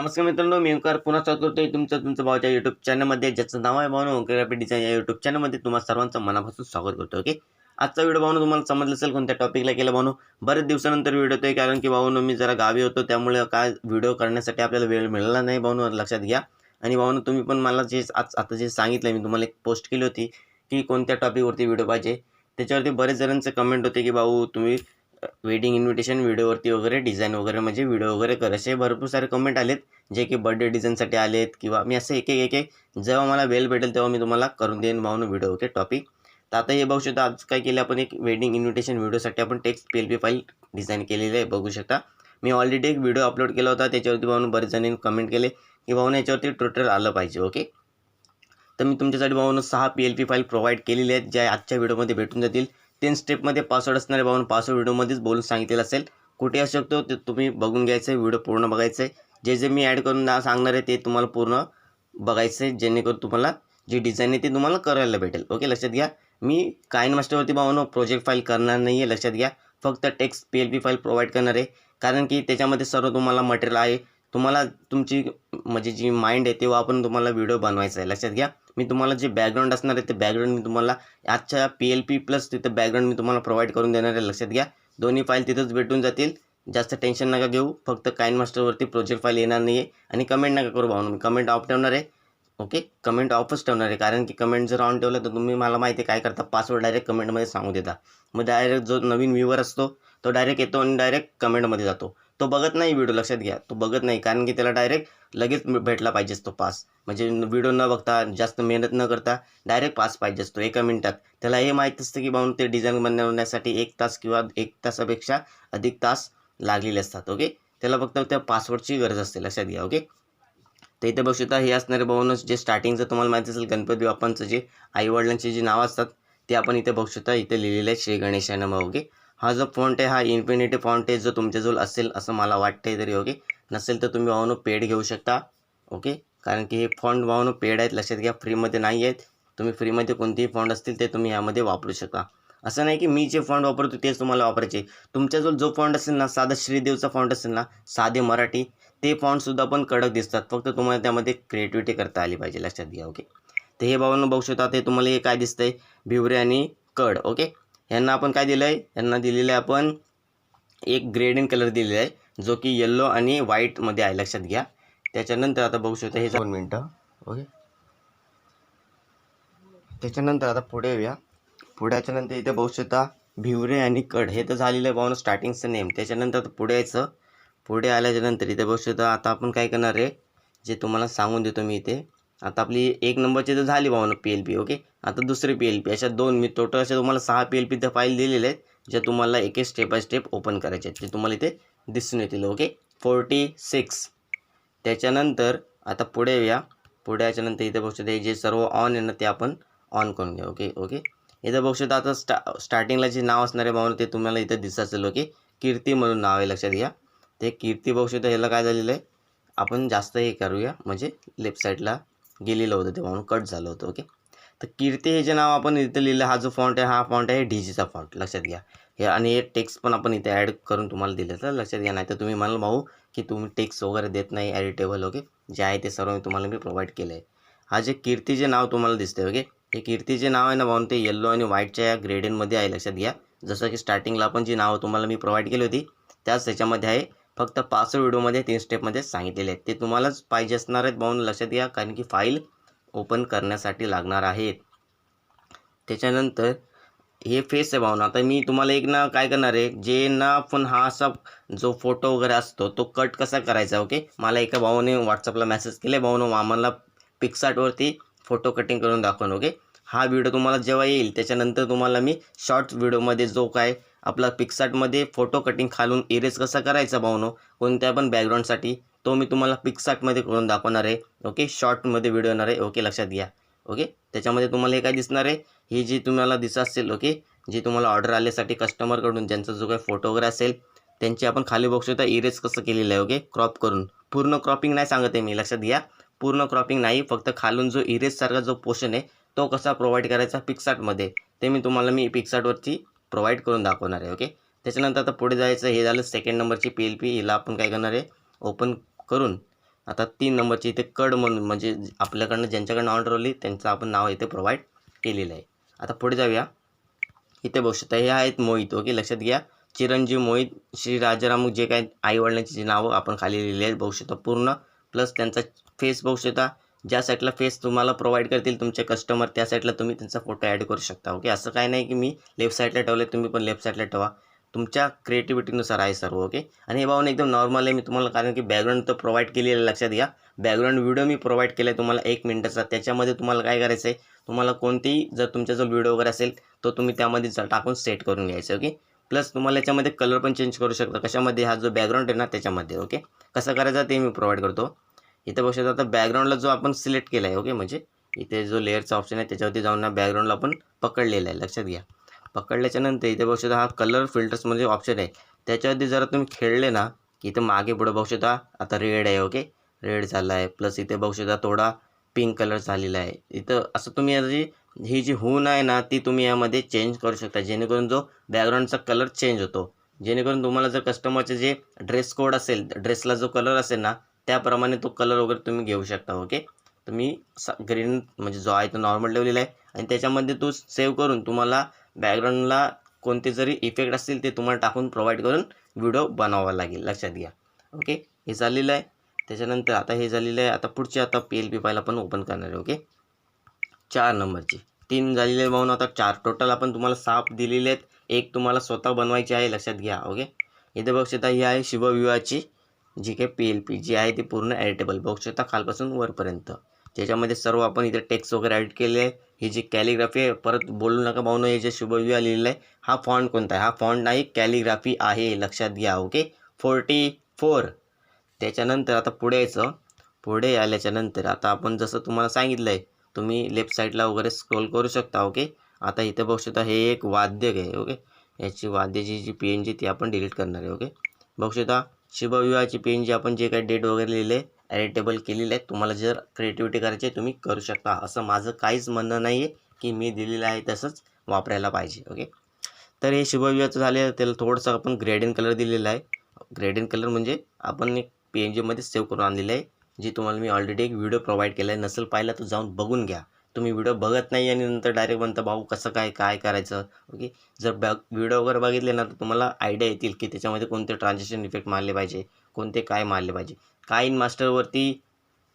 नमस्कार मित्रांनो मी ओंकार पुन्हा स्वागत करतोय तुमचं तुमचं भावाच्या युट्यूब चॅनलमध्ये ज्याचं नाव आहे भावना ओंकारापी डिझाईन या युट्यूब चॅनलमध्ये तुम्हाला सर्वांचं मनापासून स्वागत करतो ओके आजचा व्हिडिओ भावनो तुम्हाला समजलं असेल कोणत्या टॉपिकला केला भावनो? बरेच दिवसानंतर व्हिडिओ येतोय कारण की भावनो मी जरा गावी होतो त्यामुळे काय व्हिडिओ करण्यासाठी आपल्याला वेळ मिळाला नाही भावनो लक्षात घ्या. आणि भावनो तुम्ही पण मला जे आज आता जे सांगितलं मी तुम्हाला एक पोस्ट केली होती की कोणत्या टॉपिकवरती व्हिडिओ पाहिजे. त्याच्यावरती बरेच जणांचे कमेंट होते की भाऊ तुम्ही वेडिंग इन्व्हिटेशन व्हिडिओवरती वगैरे डिझाईन वगैरे म्हणजे व्हिडिओ वगैरे कर. असे भरपूर सारे कमेंट आलेत जे की बर्थडे डिझाईनसाठी आलेत किंवा मी असं एक एक एक जेव्हा मला वेल भेटेल तेव्हा मी तुम्हाला करून देईन भावनं व्हिडिओ ओके टॉपिक तर आता हे बघू शकता आज काय केलं आपण एक वेडिंग इन्व्हिटेशन व्हिडिओसाठी आपण text P L P file design केलेली आहे बघू शकता. मी ऑलरेडी एक व्हिडिओ अपलोड केला होता त्याच्यावरती भाऊन बरेच जणांनी कमेंट केले की भाऊन याच्यावरती ट्विटर आलं पाहिजे ओके तर मी तुमच्यासाठी भाऊन सहा P L P file provide केलेली आहेत ज्या आजच्या व्हिडिओमध्ये भेटून जातील. तीन स्टेपमध्ये पासवर्ड असणारे भाऊन पासवर्ड व्हिडिओमध्येच बोलून सांगितलेलं असेल. कुठे असू शकतो ते तुम्ही बघून घ्यायचं आहे व्हिडिओ पूर्ण बघायचं आहे जे जे मी ॲड करून ना सांगणार आहे ते तुम्हाला पूर्ण बघायचं आहे जेणेकरून तुम्हाला जी डिझाईन आहे ती तुम्हाला करायला भेटेल. ओके लक्षात घ्या. मी काइन मास्टरवरती भावनो प्रोजेक्ट फाईल करणार नाही आहे लक्षात घ्या. फक्त text P L P file provide करणार आहे. कारण की त्याच्यामध्ये सर्व तुम्हाला मटेरियल आहे. तुम्हाला तुमची म्हणजे जी माइंड आहे ते वापरून तुम्हाला व्हिडिओ बनवायचा आहे लक्षात घ्या. मी तुम्हाला जे बॅकग्राऊंड असणार आहे ते बॅकग्राऊंड मी तुम्हाला आजच्या पी एल पी प्लस तिथं बॅकग्राऊंड मी तुम्हाला प्रोव्हाइड करून देणार आहे. लक्षात घ्या. दोन्ही फाईल तिथंच भेटून जातील. जास्त टेन्शन नका घेऊ. फक्त काइन मास्टरवरती प्रोजेक्ट फाईल येणार नाही आहे आणि कमेंट नका करू भाऊ मी कमेंट ऑफ ठेवणार आहे. ओके कमेंट ऑफच ठेवणार आहे. कारण की कमेंट जर ऑन ठेवलं तर तुम्ही मला माहिती आहे काय करता. पासवर्ड डायरेक्ट कमेंटमध्ये सांगू देता. मग डायरेक्ट जो नवीन व्ह्यूवर असतो तो डायरेक्ट येतो आणि डायरेक्ट कमेंटमध्ये जातो. तो बघत नाही व्हिडिओ लक्षात घ्या. तो बघत नाही कारण की त्याला डायरेक्ट लगेच भेटला पाहिजेच तो पास म्हणजे व्हिडिओ न बघता जास्त मेहनत न करता डायरेक्ट पास पाहिजे असतो एका मिनिटात. त्याला हे माहीत असतं की बाबून ते डिझाईन बनवण्यासाठी एक तास किंवा एक तासापेक्षा अधिक तास लागलेले असतात ओके त्याला फक्त त्या पासवर्डची गरज असते लक्षात घ्या ओके तर इथे बघू शकता हे असणारे भाऊनच जे स्टार्टिंगचं तुम्हाला माहिती असेल गणपती बाप्पांचं जे आईवडिलांचे जे नाव असतात ते आपण इथे बघू शकता. इथे लिहिलेलं आहे श्री गणेशा नमः ओके हा जो फॉन्ट आहे हा इन्फिनिटी फॉन्ट आहे जो तुमच्याजवळ असेल असं मला वाटतंय तरी ओके नसेल तर तुम्ही वाहनो पेड घेऊ शकता ओके कारण की हे फॉन्ट भावनो पेड आहेत लक्षात घ्या फ्रीमध्ये नाही आहेत. तुम्ही फ्रीमध्ये कोणतेही फॉन्ट असतील ते तुम्ही यामध्ये वापरू शकता. असं नाही की मी जे फॉन्ट वापरतो तेच तुम्हाला वापरायचे तुमच्याजवळ जो फॉन्ट असेल ना साधा श्रीदेवचा फॉन्ट असेल ना साधे मराठी ते फॉन्टसुद्धा पण कडक दिसतात. फक्त तुम्हाला त्यामध्ये क्रिएटिव्हिटी करता आली पाहिजे लक्षात घ्या ओके तर हे भावांनो बघू शकता ते तुम्हाला हे काय दिसतंय? भिवरे आणि कड ओके यांना आपण काय दिलं आहे यांना दिलेलं आहे आपण एक ग्रेडियन कलर दिलेला आहे जो की येल्लो आणि व्हाईटमध्ये आहे. लक्षात घ्या. त्याच्यानंतर आता बघू शकता हे दोन मिनटं ओके. त्याच्यानंतर आता पुढे येऊया. पुढे याच्यानंतर इथे बघू शकता भिवरे आणि कड. हे तर झालेलं आहे पाहून स्टार्टिंगचं नेम त्याच्यानंतर आता पुढे यायचं. पुढे आल्याच्यानंतर इथे बघू शकता आता आपण काय करणार आहे? जे तुम्हाला सांगून देतो मी इथे. आता आपली एक नंबरची तर झाली भावना पी एल पी ओके आता दुसरी पी एल पी अशा दोन मी टोटल अशा तुम्हाला सहा पी एल पी त्या फाईल दिलेले आहेत ज्या तुम्हाला एक एक स्टेप बाय स्टेप ओपन करायचे आहेत ते तुम्हाला इथे दिसून येतील ओके फोर्टी सिक्स त्याच्यानंतर आता पुढे येऊया. पुढे याच्यानंतर इथे बघू शकता हे जे सर्व ऑन आहे ना ते आपण ऑन करून घ्या ओके ओके इथं बघू शकता आता स्टा स्टार्टिंगला जे नाव असणारे भावना ते तुम्हाला इथं दिसत असेल ओके कीर्ती म्हणून नाव आहे लक्षात घ्या. ते कीर्ती बघू शकता ह्याला काय झालेलं आहे? आपण जास्त हे करूया म्हणजे लेफ्ट साईडला गेलेलं होतं ते म्हणून कट झालं होतं ओके तर कीर्ती हे जे नाव आपण इथं लिहिलं हा जो फॉन्ट आहे हा फॉन्ट आहे डीजीचा फॉन्ट लक्षात घ्या. हे आणि हे टेक्स्ट पण आपण इथे ॲड करून तुम्हाला दिलं तर लक्षात घ्या नाही तर तुम्ही म्हणाल भाऊ की तुम्ही टेक्स्ट वगैरे देत नाही एडिटेबल ओके जे आहे ते सर्व मी तुम्हाला मी प्रोव्हाइड केलं आहे हा जे कीर्तीचे नाव तुम्हाला दिसते ओके हे कीर्तीचे नाव आहे ना भाऊन ते येल्लो आणि व्हाईटच्या या ग्रेडेनमध्ये आहे लक्षात घ्या. जसं की स्टार्टिंगला आपण जी नावं तुम्हाला मी प्रोव्हाइड केली होती त्याच त्याच्यामध्ये आहे फक्त पाच व्हिडिओमध्ये तीन स्टेपमध्ये सांगितलेले आहेत. ते तुम्हालाच पाहिजे असणार आहेत भाऊन लक्षात घ्या कारण की फाईल ओपन करण्यासाठी लागणार आहेत. त्याच्यानंतर हे फेस आहे भावना आता मी तुम्हाला एक ना काय करणार आहे जे ना पण हा असा जो फोटो वगैरे असतो तो कट कसा करायचा ओके मला एका भावाने व्हॉट्सअपला मेसेज केले. भाऊनं आम्हाला पिक्सार्टवरती फोटो कटिंग करून दाखवून ओके हा व्हिडिओ तुम्हाला जेव्हा येईल त्याच्यानंतर तुम्हाला मी शॉर्ट व्हिडिओमध्ये जो काय आपला पिक्सार्टमध्ये फोटो कटिंग खालून इरेज कसा करायचा भाऊनो? कोणत्या पण बॅकग्राऊंडसाठी तो मी तुम्हाला पिक्सार्टमध्ये करून दाखवणार आहे. ओके? शॉर्टमध्ये व्हिडिओ येणार आहे. ओके? लक्षात घ्या. ओके? त्याच्यामध्ये तुम्हाला हे काय दिसणार आहे? ही जी तुम्हाला दिसत असेल ओके? जी तुम्हाला ऑर्डर आल्यासाठी कस्टमरकडून ज्यांचा जो काही फोटो वगैरे असेल त्यांची आपण खाली बघू शकता इरेज कसं केलेलं आहे ओके? क्रॉप करून. पूर्ण क्रॉपिंग नाही सांगत आहे मी. लक्षात घ्या. पूर्ण क्रॉपिंग नाही फक्त खालून जो इरेजसारखा जो पोर्शन आहे तो कसा प्रोव्हाइड करायचा? पिक्सार्टमध्ये ते मी तुम्हाला मी पिक्सार्टवरती प्रोव्हाइड करून दाखवणार आहे ओके त्याच्यानंतर आता पुढे जायचं हे झालं सेकंड नंबरची पी एल पी हिला आपण काय करणार आहे ओपन करून आता तीन नंबरची इथे कड म्हणून म्हणजे आपल्याकडनं ज्यांच्याकडनं ऑर्डर आली त्यांचं आपण नाव इथे प्रोव्हाइड केलेलं आहे. आता पुढे जाऊया. इथे बघू शकता हे आहेत मोहित ओके लक्षात घ्या. चिरंजीव मोहित श्री राजाराम जे काय आईवडिलांची जी नावं आपण खाली लिहिली आहेत बघू शकता पूर्ण. प्लस त्यांचा फेस बघू शकता. ज्या साईटला फेस तुम्हाला प्रोव्हाइड करतील तुमचे कस्टमर त्या साईडला तुम्ही त्यांचा फोटो ॲड करू शकता ओके असं काय नाही की मी लेफ्ट साईडला ठेवले तुम्ही पण लेफ्ट साईडला ठेवा. तुमच्या क्रिएटिव्हिटीनुसार आहे सर्व ओके आणि हे भाऊन एकदम नॉर्मल आहे मी तुम्हाला कारण की बॅकग्राऊंड तर प्रोव्हाइड केलेलं आहे लक्षात घ्या. बॅकग्राऊंड व्हिडिओ मी प्रोव्हाइड केला आहे तुम्हाला एक मिनटाचा त्याच्यामध्ये तुम्हाला काय करायचं आहे? तुम्हाला कोणतीही जर तुमचा जो व्हिडिओ वगैरे असेल तो तुम्ही त्यामध्ये जा- टाकून सेट करून घ्यायचं ओके प्लस तुम्हाला याच्यामध्ये कलर पण चेंज करू शकता. कशामध्ये? हा जो बॅकग्राऊंड आहे ना त्याच्यामध्ये ओके कसं करायचं ते मी प्रोव्हाइड करतो. इथे बघू शकता आता बॅकग्राऊंडला जो आपण सिलेक्ट केला आहे ओके म्हणजे इथे जो लेअरचा ऑप्शन आहे त्याच्यावरती जाऊन ना बॅकग्राऊंडला आपण पकडलेला आहे लक्षात घ्या. पकडल्याच्यानंतर इथे बघू शकता हा कलर फिल्टर्स म्हणजे ऑप्शन आहे. त्याच्यावरती जरा तुम्ही खेळले ना की इथं मागे पुढं बघू शकता आता रेड आहे ओके रेड झाला आहे प्लस इथे बघू शकता थोडा पिंक कलर झालेला आहे. इथं असं तुम्ही याची ही जी हून आहे ना ती तुम्ही यामध्ये चेंज करू शकता जेणेकरून जो बॅकग्राऊंडचा कलर चेंज होतो. जेणेकरून तुम्हाला जर कस्टमरचे जे ड्रेस कोड असेल ड्रेसला जो कलर असेल ना त्याप्रमाणे तो कलर वगैरे तुम्ही घेऊ शकता ओके तुम्ही ग्रीन म्हणजे जो आहे तो नॉर्मल ठेवलेला आहे. आणि त्याच्यामध्ये तो सेव्ह करून तुम्हाला बॅकग्राऊंडला कोणते जरी इफेक्ट असतील ते तुम्हाला टाकून प्रोव्हाइड करून व्हिडिओ बनवावा लागेल. लक्षात घ्या ओके हे झालेलं आहे. त्याच्यानंतर आता हे झालेलं आहे. आता पुढची आता पी एल पी फाईल आपण ओपन करणार आहे ओके चार नंबरची. तीन झालेले म्हणून आता चार टोटल आपण तुम्हाला साप दिलेले आहेत. एक तुम्हाला स्वतः बनवायची आहे. लक्षात घ्या ओके इथे बघू शकता ही आहे शिवविवाहाची जी काही पी एल पी जी आहे ती पूर्ण एडिटेबल बघू शकता खालपासून वरपर्यंत. ज्याच्यामध्ये सर्व आपण इथे टेक्स्ट वगैरे ॲड केले आहे. ही जी कॅलिग्राफी आहे परत बोलू नका भाऊन हे जे शुभविवाह लिहिलं आहे हा फॉन्ट कोणता आहे? हा फॉन्ट नाही कॅलिग्राफी आहे लक्षात घ्या ओके फोर्टी फोर त्याच्यानंतर आता पुढे यायचं. पुढे आल्याच्यानंतर आता आपण जसं तुम्हाला सांगितलं आहे तुम्ही लेफ्ट साईडला वगैरे स्क्रोल करू शकता ओके आता इथे बघू शकता हे एक वाद्य आहे ओके याची वाद्याची जी पी एन जी ती आपण डिलीट करणार आहे ओके बघू शकता शुभविवाहाची पी एन जी आपण जे काही डेट वगैरे लिहिले आहे एडिटेबल केलेलं आहे तुम्हाला जर क्रिएटिव्हिटी करायची आहे तुम्ही करू शकता. असं माझं काहीच म्हणणं नाही आहे की मी दिलेलं आहे तसंच वापरायला पाहिजे ओके तर हे शुभविवाहाचं झाले त्याला थोडंसं आपण ग्रेडियन कलर दिलेला आहे. ग्रेडियन कलर म्हणजे आपण एक पी एन जीमध्ये सेव्ह करून आणलेलं आहे जी तुम्हाला मी ऑलरेडी एक व्हिडिओ प्रोव्हाइड केला आहे. नसेल पाहिला तर जाऊन बघून घ्या. तुम्ही व्हिडिओ बघत नाही आणि नंतर डायरेक्ट म्हणता भाऊ कसं काय काय करायचं? ओके जर बॅ व्हिडिओ वगैरे बघितले ना तर तुम्हाला आयडिया येतील की त्याच्यामध्ये कोणते ट्रान्झॅक्शन इफेक्ट मारले पाहिजे कोणते काय मारले पाहिजे. कायन मास्टरवरती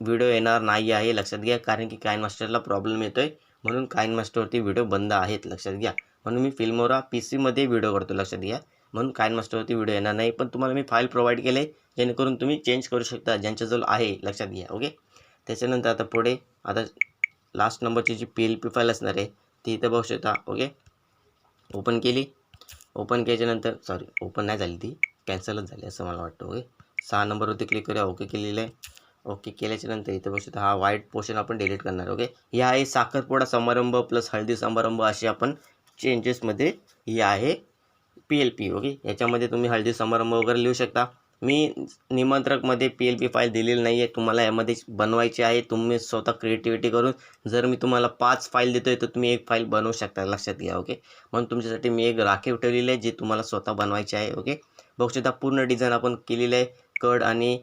व्हिडिओ येणार नाही आहे लक्षात घ्या कारण की कायन मास्टरला प्रॉब्लेम येतो आहे म्हणून कायन मास्टरवरती व्हिडिओ बंद आहेत लक्षात घ्या. म्हणून मी फिल्मोरा पी सीमध्ये व्हिडिओ करतो लक्षात घ्या. म्हणून कायन मास्टरवरती व्हिडिओ येणार नाही पण तुम्हाला मी फाईल प्रोव्हाइड केले जेणेकरून तुम्ही चेंज करू शकता ज्यांच्याजवळ आहे लक्षात घ्या. ओके त्याच्यानंतर आता पुढे आता लास्ट नंबरची जी पी एल पी फाईल असणार आहे ती इथं बघू शकता ओके ओपन केली. ओपन केल्याच्यानंतर सॉरी ओपन नाही झाली ती कॅन्सलच झाली असं मला वाटतं ओके सहा नंबरवरती क्लिक करूया ओके केलेलं आहे. ओके केल्याच्यानंतर इथं बघू शकता हा व्हाईट पोर्शन आपण डिलीट करणार ओके ही आहे साखरपुडा समारंभ प्लस हळदी समारंभ अशी आपण चेंजेसमध्ये ही आहे पी एल पी ओके याच्यामध्ये तुम्ही हळदी समारंभ वगैरे लिहू शकता. मी निमंत्रकमध्ये पी एल पी फाईल दिलेली नाही आहे तुम्हाला यामध्ये बनवायची आहे. तुम्ही स्वतः क्रिएटिव्हिटी करून जर मी तुम्हाला पाच फाईल देतो आहे तर तुम्ही एक फाईल बनवू शकता. लक्षात घ्या ओके म्हणून तुमच्यासाठी मी एक राखीव ठेवलेली आहे जी तुम्हाला स्वतः बनवायची आहे ओके बघू शकता पूर्ण डिझाईन आपण केलेली आहे. कड आणि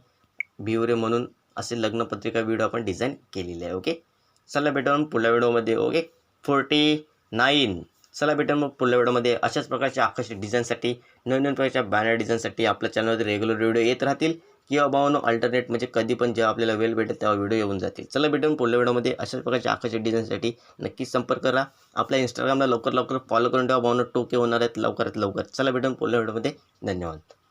भिवरे म्हणून असे लग्नपत्रिका व्हिडिओ आपण डिझाईन केलेली आहे ओके चला भेटून मग पुढल्या व्हिडिओमध्ये ओके फोर्टी नाईन चला भेटा मग पुढल्या व्हिडिओमध्ये. अशाच प्रकारच्या आकर्षक डिझाईनसाठी नवीन नवीन प्रकारच्या बॅनर डिझाईनसाठी आपल्या चॅनलमध्ये रेग्युलर व्हिडिओ येत राहतील. किंवा भावनो अल्टरनेट म्हणजे कधी पण जेव्हा आपल्याला वेळ भेटेल तेव्हा व्हिडिओ येऊन जातील. चला भेटून पुढल्या व्हिडिओमध्ये. अशाच प्रकारच्या आकर्षक डिझाईनसाठी नक्कीच संपर्क करा. आपल्या इंस्टाग्रामला लवकर लवकर फॉलो करून ठेवा. भावनो टोके होणार आहेत लवकरात लवकर. चला भेटून पुढल्या व्हिडिओमध्ये. धन्यवाद.